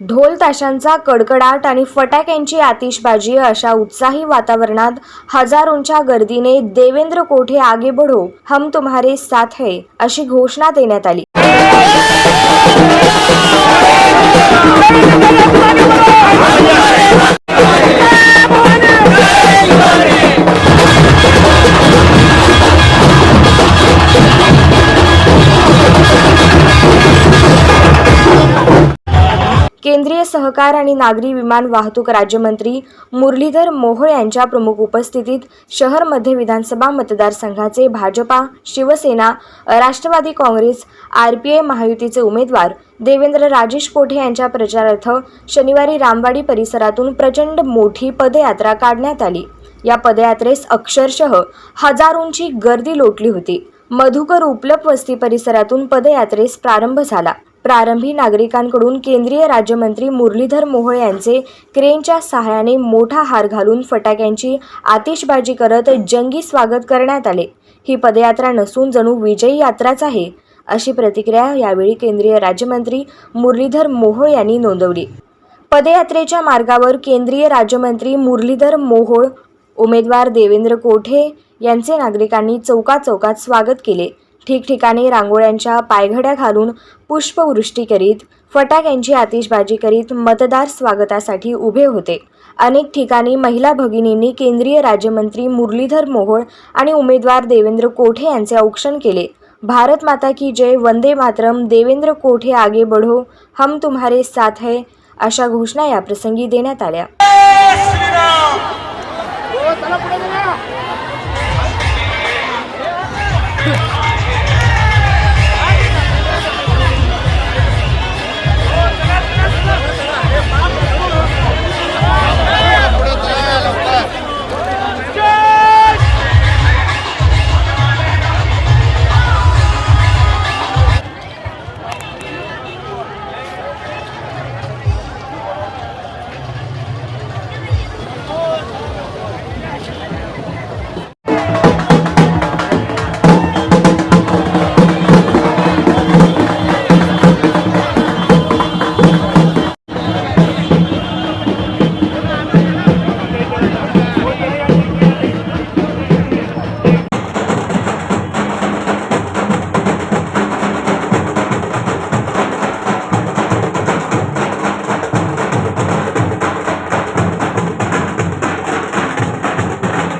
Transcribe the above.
ढोल ताशांचा कडकडाट आणि फटाक्यांची आतिषबाजी अशा उत्साही वातावरणात हजारोंच्या गर्दीने देवेंद्र कोठे आगे बढो हम तुम्हारे साथ है अशी घोषणा देण्यात आली. केंद्रीय सहकार आणि नागरी विमान वाहतूक राज्यमंत्री मुरलीधर मोहोळ यांच्या प्रमुख उपस्थितीत शहर मध्य विधानसभा मतदारसंघाचे भाजपा शिवसेना राष्ट्रवादी काँग्रेस आरपीआय महायुतीचे उमेदवार देवेंद्र राजेश कोठे यांच्या प्रचारार्थ शनिवारी रामवाडी परिसरातून प्रचंड मोठी पदयात्रा काढण्यात आली. या पदयात्रेस अक्षरशः हजारोंची गर्दी लोटली होती. मधुकर उपलब्ध वस्ती परिसरातून पदयात्रेस प्रारंभ झाला. प्रारंभी नागरिकांकडून केंद्रीय राज्यमंत्री मुरलीधर मोहोळ यांचे क्रेनच्या सहाय्याने मोठा हार घालून फटाक्यांची आतिषबाजी करत जंगी स्वागत करण्यात आले. ही पदयात्रा नसून जणू विजयी यात्राच आहे अशी प्रतिक्रिया यावेळी केंद्रीय राज्यमंत्री मुरलीधर मोहोळ यांनी नोंदवली. पदयात्रेच्या मार्गावर केंद्रीय राज्यमंत्री मुरलीधर मोहोळ उमेदवार देवेंद्र कोठे यांचे नागरिकांनी चौकाचौकात चौकात स्वागत केले. ठिकठिकाणी रांगोळ्यांच्या पायघड्या घालून पुष्पवृष्टी करीत फटाक्यांची आतिषबाजी करीत मतदार स्वागतासाठी उभे होते. अनेक ठिकाणी महिला भगिनींनी केंद्रीय राज्यमंत्री मुरलीधर मोहोळ आणि उमेदवार देवेंद्र कोठे यांचे औक्षण केले. भारत माता की जय वंदे मातरम देवेंद्र कोठे आगे बढो हम तुम्हारे साथ है अशा घोषणा याप्रसंगी देण्यात आल्या.